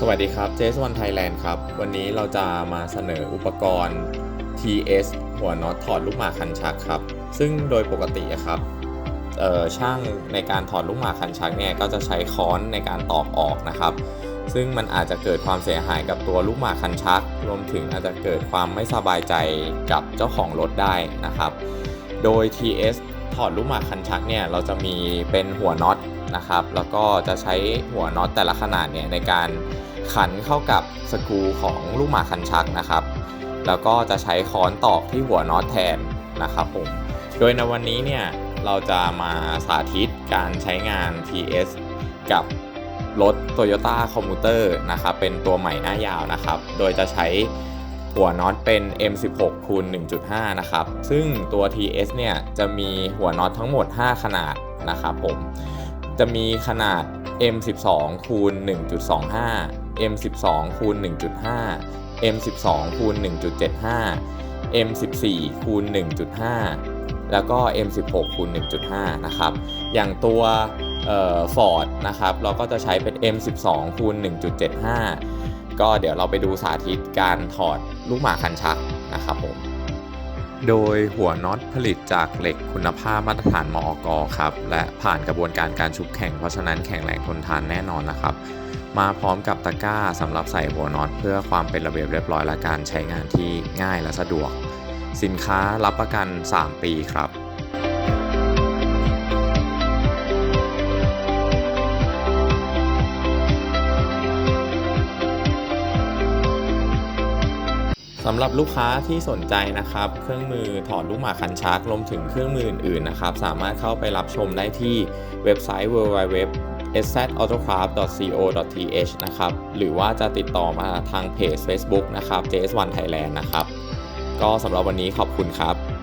สวัสดีครับเจสวันไทยแลนด์ครับ วันนี้เราจะมาเสนออุปกรณ์ TS หัวน็อตถอดลูกหมากคันชักครับ ซึ่งโดยปกติครับช่างในการถอดลูกหมากคันชักเนี่ยก็จะใช้ค้อนในการตอกออกนะครับ ซึ่งมันอาจจะเกิดความเสียหายกับตัวลูกหมากคันชัก รวมถึงอาจจะเกิดความไม่สบายใจกับเจ้าของรถได้นะครับ โดย TS ถอดลูกหมากคันชักเนี่ยเราจะมีเป็นหัวน็อตนะครับ แล้วก็จะใช้หัวน็อตแต่ละขนาดเนี่ยในการ ขันเข้ากับสกรูของลูกหมากคันชักนะครับ แล้วก็จะใช้ค้อนตอกที่หัวน็อตแทนนะครับผมโดยในวันนี้เนี่ยเราจะมาสาธิตการใช้งาน TS กับรถ Toyota Commuter นะครับเป็นตัวใหม่หน้ายาวนะครับ โดยจะใช้หัวน็อตเป็น M16 คูณ1.5 นะครับ ซึ่งตัว TS เนี่ยจะมีหัวน็อตทั้งหมด 5 ขนาดนะครับผม จะมีขนาด M12 คูณ1.25 M12 คูณ1.5 M12 คูณ1.75 M14 คูณ1.5 แล้วก็ M16 คูณ1.5 นะครับ อย่างตัวฟอร์ดนะครับ เราก็จะใช้เป็น M12 คูณ1.75 ก็เดี๋ยวเราไปดูสาธิตการถอดลูกหมากคันชักนะครับผม โดยหัวน็อตผลิตจากเหล็กคุณภาพมาตรฐานมอกครับ และผ่านกระบวนการการชุบแข็งเพราะฉะนั้นแข็งแรงทนทานแน่นอนนะครับ มาพร้อมกับตะกร้าสำหรับใส่หัวน็อต เพื่อความเป็นระเบียบเรียบร้อยและการใช้งานที่ง่ายและสะดวก สินค้ารับประกัน 3 ปีครับ สำหรับลูกค้าที่สนใจนะครับ เครื่องมือถอดลูกหมากคันชักรวมถึงเครื่องมืออื่นๆนะครับ สามารถเข้าไปรับชมได้ที่เว็บไซต์ www sautocraft.co.th นะครับ หรือว่าจะติดต่อมาทางเพจ Facebook นะครับ JS1 Thailand นะครับ ก็สำหรับวันนี้ขอบคุณครับ